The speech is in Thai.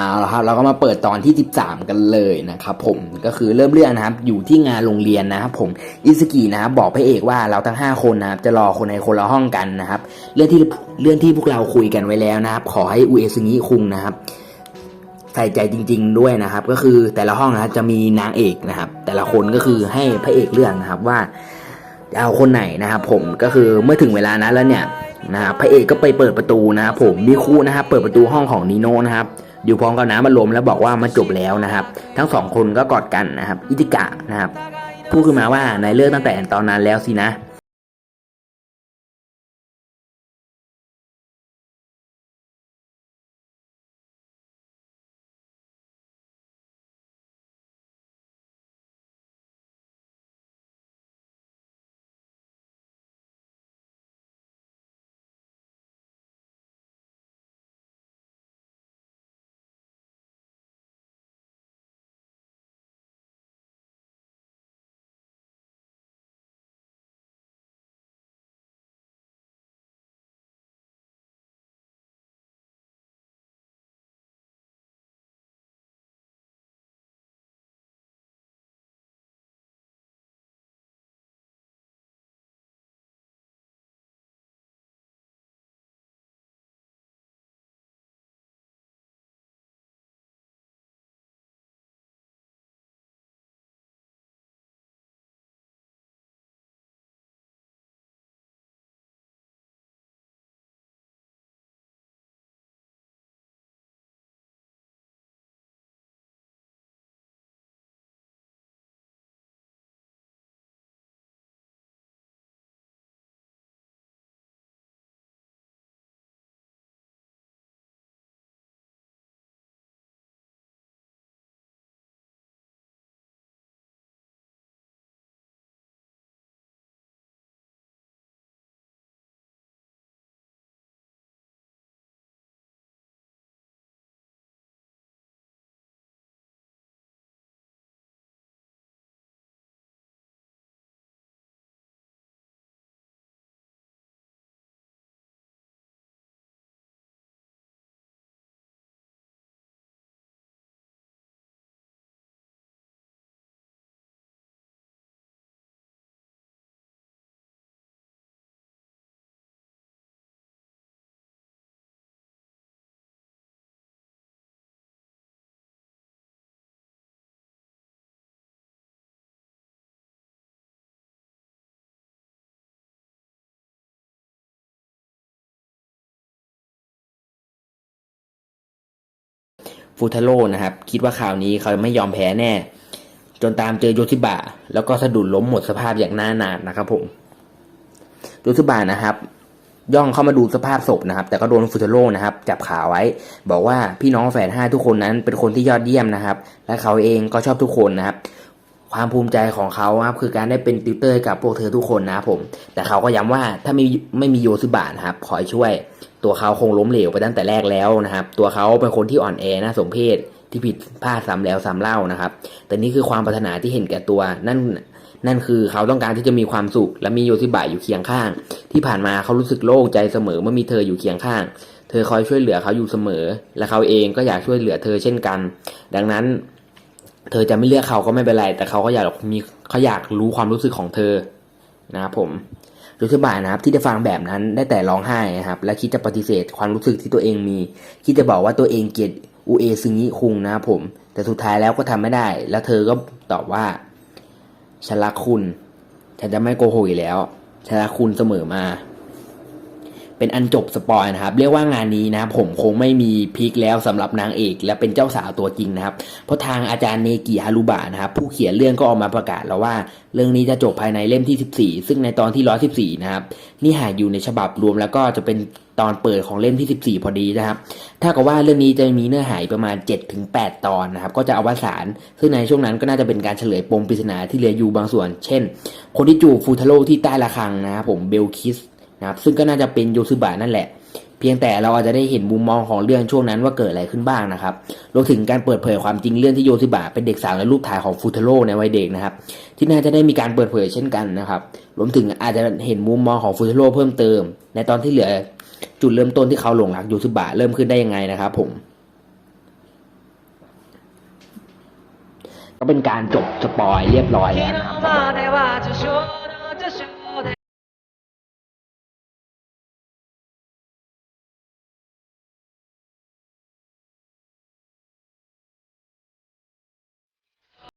เอาละครับเราก็มาเปิดตอนที่ 13 กันเลยนะครับผมก็คือเริ่มเรื่องนะครับอยู่ที่งานโรงเรียนนะครับผมอิสกินะครับบอกพระเอกว่าเราทั้ง 5 คนนะครับจะรอคนในคนละห้องกันนะครับเรื่องที่เรื่องที่พวกเราคุยกันไว้แล้วนะครับ ขอให้อุเอซึงิคุงนะครับใส่ใจจริง ๆ ด้วยนะครับ ก็คือแต่ละห้องนะครับจะมีนางเอกนะครับ แต่ละคนก็คือให้พระเอกเลือกนะครับว่าจะเอาคนไหนนะครับผมก็คือเมื่อถึงเวลานั้นแล้วเนี่ยนะครับพระเอกก็ไปเปิดประตูนะครับผมมิคุนะครับเปิดประตูห้องของนิโนนะครับ อยู่พร้อมกับน้ำมันลมแล้วบอกว่ามันจบแล้วนะครับ ทั้งสองคนก็กอดกันนะครับ อิติกะนะครับพูดขึ้นมาว่านายเลิกตั้งแต่ตอนนั้นแล้วสินะ ฟูทาโร่นะครับ คิดว่าข่าวนี้เขาไม่ยอมแพ้แน่ จนตามเจอโยชิบะ แล้วก็สะดุดล้มหมดสภาพอย่างน่าหนาดนะครับผมโยชิบะนะครับ ย่องเข้ามาดูสภาพศพนะครับ แต่ก็โดนฟูทาโร่นะครับ จับขาไว้ บอกว่าพี่น้องแฝดห้าทุกคนนั้นเป็นคนที่ยอดเยี่ยมนะครับ และเขาเองก็ชอบทุกคนนะครับความภูมิใจของเขาครับคือการได้เป็นติวเตอร์กับพวกเธอทุกคนนะครับผม แต่เขาก็ย้ำว่าถ้าไม่ไม่มีโยซึบะนะครับคอช่วย ตัวเขาคงล้มเหลวไปตั้งแต่แรกแล้วนะครับ ตัวเขาเป็นคนที่อ่อนแอน่าสมเพชที่ผิดพลาดซ้ำแล้วซ้ำเล่านะครับ แต่นี่คือความปรารถนาที่เห็นแก่ตัว นั่นนั่นคือเขาต้องการที่จะมีความสุข และมีโยซิบะอยู่เคียงข้าง ที่ผ่านมาเขารู้สึกโล่งใจเสมอเมื่อมีเธออยู่เคียงข้าง เธอคอยช่วยเหลือเขาอยู่เสมอ และเขาเองก็อยากช่วยเหลือเธอเช่นกัน ดังนั้น เธอจะไม่เลือกเขาก็ไม่เป็นไร แต่เขาก็อยากมีเขาอยากรู้ความรู้สึกของเธอนะครับผม โยชิบะนะครับที่จะฟังแบบนั้นได้แต่ร้องไห้นะครับและคิดจะปฏิเสธความรู้สึกที่ตัวเองมี คิดจะบอกว่าตัวเองเกลียดอูเอซึงิคุงนะครับผม แต่สุดท้ายแล้วก็ทำไม่ได้ แล้วเธอก็ตอบว่าฉันรักคุณฉันจะไม่โกหกอีกแล้วฉันรักคุณเสมอมา เป็นอันจบสปอยนะครับ เรียกว่างานนี้นะผมคงไม่มีพีคแล้วสำหรับนางเอก และเป็นเจ้าสาวตัวจริงนะครับ เพราะทางอาจารย์เนกิฮารุบะนะครับ ผู้เขียนเรื่องก็ออกมาประกาศแล้วว่า เรื่องนี้จะจบภายในเล่มที่ 14 ซึ่งในตอนที่ 114 นะครับ นี่หากอยู่ในฉบับรวมแล้วก็จะเป็นตอนเปิดของเล่มที่ 14 พอดีนะครับ ถ้ากับว่าเรื่องนี้จะมีเนื้อหาประมาณ 7-8 ตอนนะครับ ก็จะอวสาน ซึ่งในช่วงนั้นก็น่าจะเป็นการเฉลยปมปริศนาที่เหลืออยู่บางส่วน เช่น คนที่จูบฟูทาโร่ที่ใต้ระฆังนะครับผมเบลคิส นะครับซึ่งก็น่าจะเป็นโยซึบะนั่นแหละ เพียงแต่เราอาจจะได้เห็นมุมมองของเรื่องช่วงนั้นว่าเกิดอะไรขึ้นบ้างนะครับรวมถึงการเปิดเผยความจริงเรื่องที่โยซึบะเป็นเด็กสาวและรูปถ่ายของฟูเทโรในวัยเด็กนะครับ ที่น่าจะได้มีการเปิดเผยเช่นกันนะครับรวมถึงอาจจะเห็นมุมมองของฟูเทโรเพิ่มเติม ในตอนที่เหลือจุดเริ่มต้นที่เขาหลงรักโยซึบะเริ่มขึ้นได้ยังไงนะครับผมก็เป็นการจบสปอยเรียบร้อยแล้วนะครับ